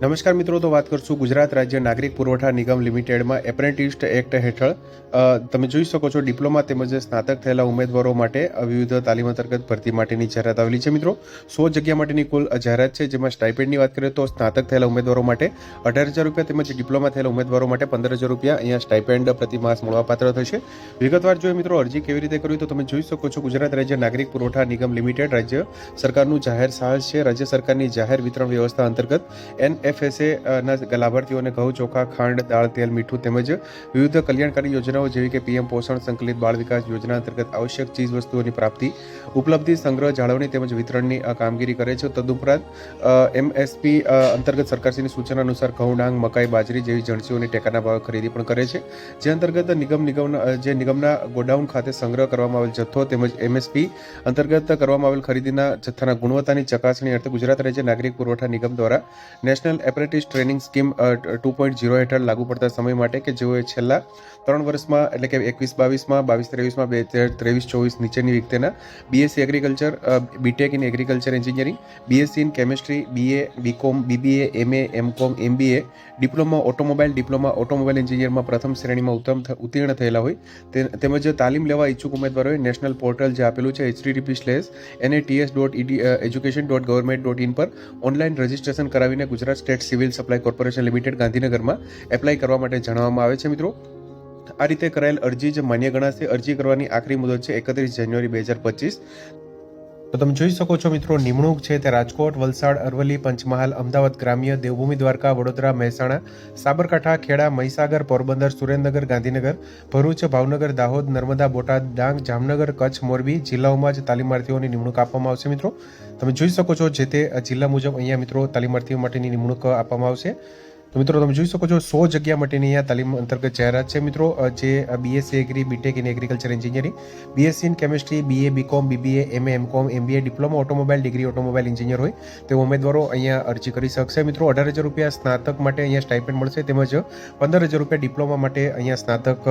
નમસ્કાર મિત્રો, તો વાત કરશું ગુજરાત રાજ્ય નાગરિક પુરવઠા નિગમ લિમિટેડમાં એપ્રેન્ટિસ્ટ એક્ટ હેઠળ. તમે જોઈ શકો છો ડિપ્લોમા તેમજ સ્નાતક થયેલા ઉમેદવારો માટે વિવિધ તાલીમ અંતર્ગત ભરતી માટેની જાહેરાત આવેલી છે મિત્રો. સો જગ્યા માટેની કુલ જાહેરાત છે, જેમાં સ્ટાઇપેન્ડની વાત કરીએ તો સ્નાતક થયેલા ઉમેદવારો માટે અઢાર હજાર રૂપિયા તેમજ ડિપ્લોમા થયેલા ઉમેદવારો માટે પંદર હજાર રૂપિયા અહીંયા સ્ટાઇપેન્ડ પ્રતિ માસ મળવાપાત્ર થશે. વિગતવાર જોઈએ મિત્રો, અરજી કેવી રીતે કરવી તો તમે જોઈ શકો છો ગુજરાત રાજ્ય નાગરિક પુરવઠા નિગમ લિમિટેડ રાજ્ય સરકારનું જાહેર સાહસ છે. રાજ્ય સરકારની જાહેર વિતરણ વ્યવસ્થા અંતર્ગત એનએફએસએ ના લાભાર્થીઓને ઘઉં, ચોખા, ખાંડ, દાળ, તેલ, મીઠું તેમજ વિવિધ કલ્યાણકારી યોજનાઓ જેવી કે પીએમ પોષણ સંકલિત બાળ વિકાસ યોજના અંતર્ગત આવશ્યક ચીજ વસ્તુઓની પ્રાપ્તિ, ઉપલબ્ધિ સંગ્રહ, જાળવણી તેમજ વિતરણની કામગીરી કરે છે. તદુપરાંત એમએસપી અંતર્ગત સરકારશ્રીની સૂચના અનુસાર ઘઉં, ડાંગ, મકાઈ, બાજરી જેવી જણસીઓની ટેકાના ભાવે ખરીદી પણ કરે છે. જે અંતર્ગત નિગમ નિગમના જે નિગમના ગોડાઉન ખાતે સંગ્રહ કરવામાં આવેલ જથ્થો તેમજ એમએસપી અંતર્ગત કરવામાં આવેલ ખરીદીના જથ્થાના ગુણવત્તાની ચકાસણી અર્થે ગુજરાત રાજ્ય નાગરિક પુરવઠા નિગમ દ્વારા national apprentice training scheme two point zero હેઠળ લાગુ પડતા સમય માટે કે જેઓએ છેલ્લા ત્રણ વર્ષમાં, એટલે કે એકવીસ, બાવીસમાં, બાવીસ, ત્રેવીસમાં, બે હજાર ત્રેવીસ, ચોવીસ નીચેની વ્યક્તિના BSc agriculture BTech in agriculture engineering BSc in chemistry BA BCom BBA MA MCom MBA diploma automobile diploma automobile એન્જિનિયરમાં પ્રથમ શ્રેણીમાં ઉત્તમ ઉત્તીર્ણ થયેલા હોય. તેમજ તાલીમ લેવા ઈચ્છુક ઉમેદવારોએ નેશનલ પોર્ટલ જે આપેલું છે HTTP slash NATS dot ED education dot government dot in પર ઓનલાઈન રજિસ્ટ્રેશન કરાવીને Gujarat state civil supply corporation limited ગાંધીનગરમાં એપ્લાય કરવા માટે જણાવવામાં આવે છે, મિત્રો. આ રીતે કરાયેલ અરજી જ માન્ય ગણાશે. અરજી કરવાની આખરી મુદત છે એકત્રીસ જાન્યુઆરી બે હજાર પચીસ. તો તમે જોઈ શકો છો મિત્રો, નિમણૂક છે તે રાજકોટ, વલસાડ, અરવલ્લી, પંચમહાલ, અમદાવાદ ગ્રામ્ય, દેવભૂમિ, દ્વારકા, વડોદરા, મહેસાણા, સાબરકાંઠા, ખેડા, મહીસાગર, પોરબંદર, સુરેન્દ્રનગર, ગાંધીનગર, ભરૂચ, ભાવનગર, દાહોદ, નર્મદા, બોટાદ, ડાંગ, જામનગર, કચ્છ, મોરબી, જિલ્લાઓમાં જ તાલીમાર્થીઓની નિમણૂક આપવામાં આવશે મિત્રો. તમે જોઈ શકો છો જે તે જિલ્લા મુજબ અહીંયા મિત્રો તાલીમાર્થીઓ માટેની નિમણૂક આપવામાં આવશે. તો મિત્રો તમે જોઈ શકો છો, સો જગ્યા માટેની અહીંયા તાલીમ અંતર્ગત જાહેરાત છે. મિત્રો જે BSc agri BTech in agriculture engineering BSc in chemistry BA BCom BBA MA MCom MBA diploma automobile degree automobile engineer હોય તે ઉમેદવારો અહીંયા અરજી કરી શકશે. મિત્રો, અઢાર હજાર રૂપિયા સ્નાતક માટે અહીંયા સ્ટાઇપેન્ડ મળશે, તેમજ પંદર હજાર રૂપિયા ડિપ્લોમા માટે અહીંયા સ્નાતક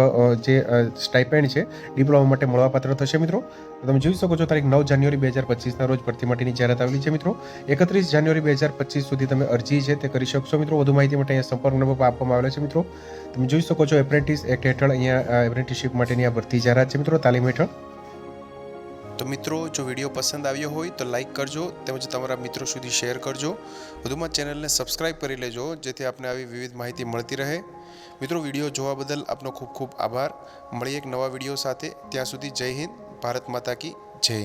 જે સ્ટાઇપેન્ડ છે, ડિપ્લોમા માટે મળવાપાત્ર થશે. મિત્રો, તમે જોઈ શકો છો, તારીખ નવ જાન્યુઆરી બે હજાર પચીસના રોજ ભરતી માટેની જાહેરાત આવેલી છે. મિત્રો, એકત્રીસ જાન્યુઆરી બે હજાર પચીસ સુધી તમે અરજી છે, તે કરી શકશો. મિત્રો, વધુ માહિતી માટે અહીંયા સંપર્ક નંબર આપવામાં આવેલો છે મિત્રો. તમે જોઈ શકો છો એપ્રેન્ટિસ એક્ટ હેઠળ અહીંયા એપ્રેન્ટિસશીપ માટેની આ ભરતી જાહેરાત છે મિત્રો, તાલીમ હેઠળ. તો મિત્રો, જો વીડિયો પસંદ આવ્યો હોય તો લાઈક કરજો, તેમજ તમારા મિત્રો સુધી શેર કરજો. વધુમાં ચેનલને સબસ્ક્રાઇબ કરી લેજો, જેથી આપને આવી વિવિધ માહિતી મળતી રહે. મિત્રો, વીડિયો જોવા બદલ આપનો ખૂબ ખૂબ આભાર. મળીએ એક નવા વીડિયો સાથે. ત્યાં સુધી જય હિન્દ, ભારત માતા કી જય.